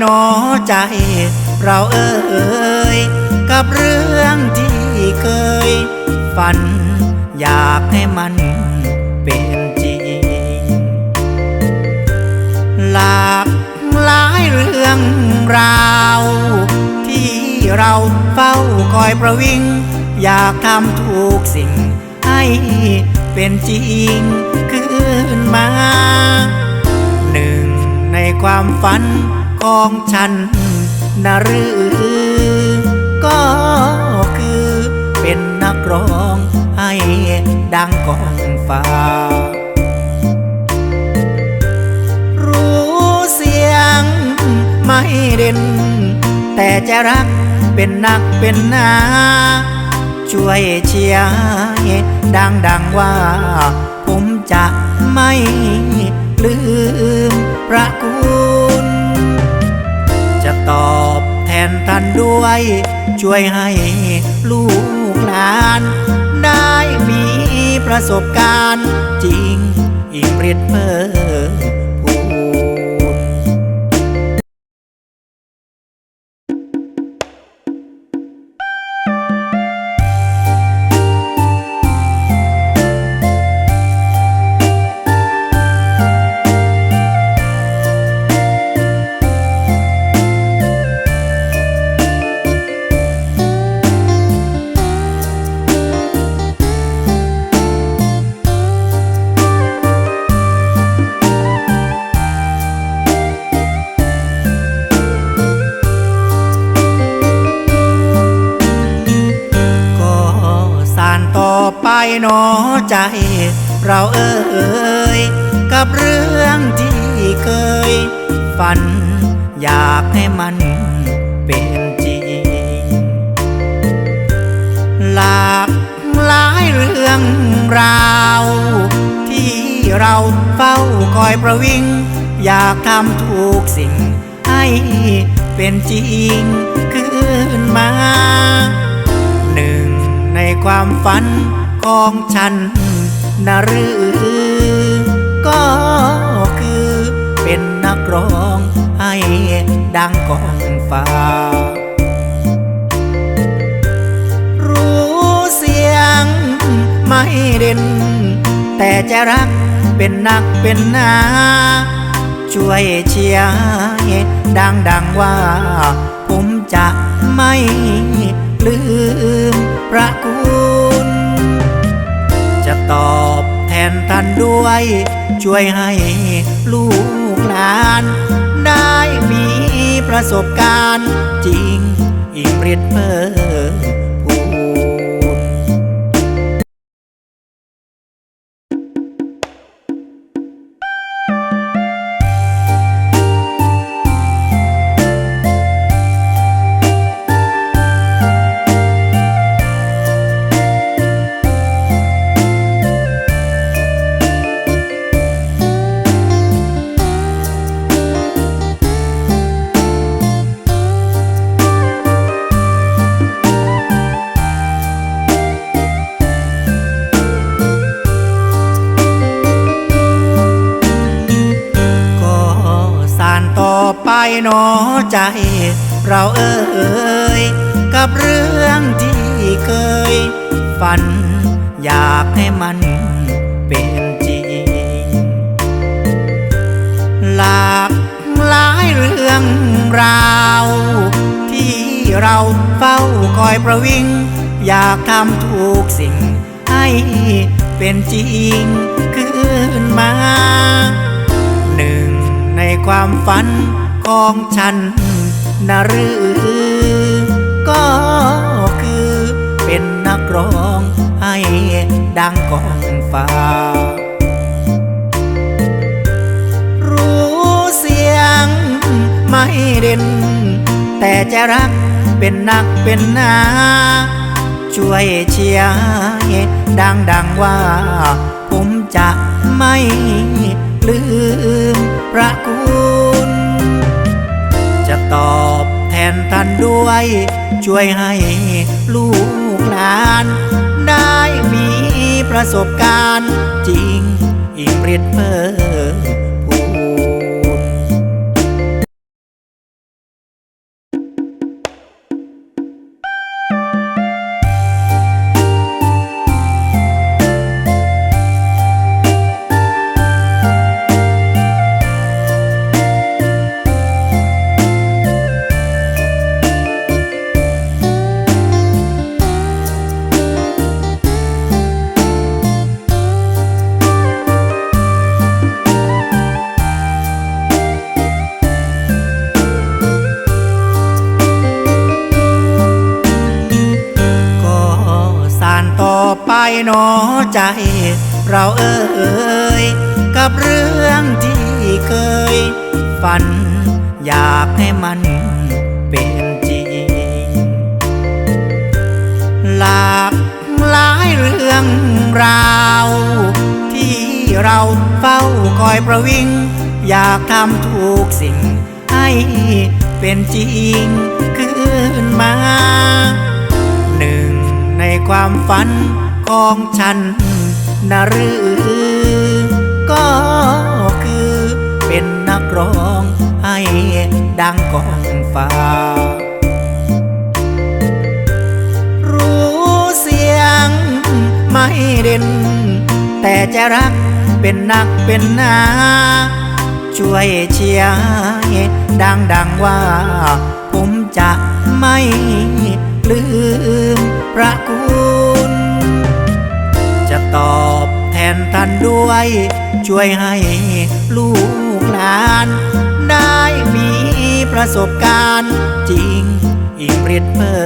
หนอใจ เราเอ่ยกับเรื่องที่เคย ฝันอยากให้มันเป็นจริง หลากหลายเรื่องราว ที่เราเฝ้าคอยประวิง อยากทำทุกสิ่งให้เป็นจริงขึ้นมา หนึ่งในความฝัน ของฉันนะหรือ ก็คือเป็นนักร้องให้ดังกองฟ้า รู้เสียงไม่เด่น แต่จะรักเป็นนักเป็นนาช่วยเชียร์ดังดังว่า ผมจะไม่ลืมพระคุณ จะตอบแทนท่านด้วย ช่วยให้ลูกหลาน ได้มีประสบการณ์จริง อีกฤทธิ์เพิ่ หนอใจ เราเอ่ยกับเรื่องที่เคย ฝันอยากให้มันเป็นจริง หลากหลายเรื่องราว ที่เราเฝ้าคอยประวิง อยากทำทุกสิ่งให้เป็นจริงขึ้นมา หนึ่งในความฝัน ของฉันนะหรือ ก็คือเป็นนักร้องให้ดังกองฟ้า รู้เสียงไม่เด่น แต่จะรักเป็นนักเป็นนาช่วยเชียร์ดังดังว่า ผมจะไม่ลืมพระคุณ จะตอบแทนท่านด้วย ช่วยให้ลูกหลาน ได้มีประสบการณ์จริง อีกฤทธิ์เพิ่ม หนอใจ เราเอ่ยกับเรื่องที่เคย ฝันอยากให้มันเป็นจริง หลากหลายเรื่องราว ที่เราเฝ้าคอยประวิง อยากทำทุกสิ่งให้เป็นจริงขึ้นมา หนึ่งในความฝัน ของฉันนะหรือ ก็คือเป็นนักร้องให้ดังกองฟ้า รู้เสียงไม่เด่น แต่จะรักเป็นนักเป็นนาช่วยเชียร์ดังดังว่า ผมจะไม่ลืมพระคุณ นท่านด้วย ช่วยให้ลูกหลาน ได้มีประสบการณ์จริงอีกฤทธิ์เพิ่ หนอใจ เราเอ่ยกับเรื่องที่เคย ฝันอยากให้มันเป็นจริง หลากหลายเรื่องราว ที่เราเฝ้าคอยประวิง อยากทำทุกสิ่งให้เป็นจริงขึ้นมา หนึ่งในความฝัน ของฉันนะหรือ ก็คือเป็นนักร้องให้ดังกองฟ้า รู้เสียงไม่เด่น แต่จะรักเป็นนักเป็นนาช่วยเชียร์ดังดังว่า ผมจะไม่ลืมพระคุณ จะตอบแทนท่านด้วย ช่วยให้ลูกหลาน ได้มีประสบการณ์จริงอีกเปรียบเพิ่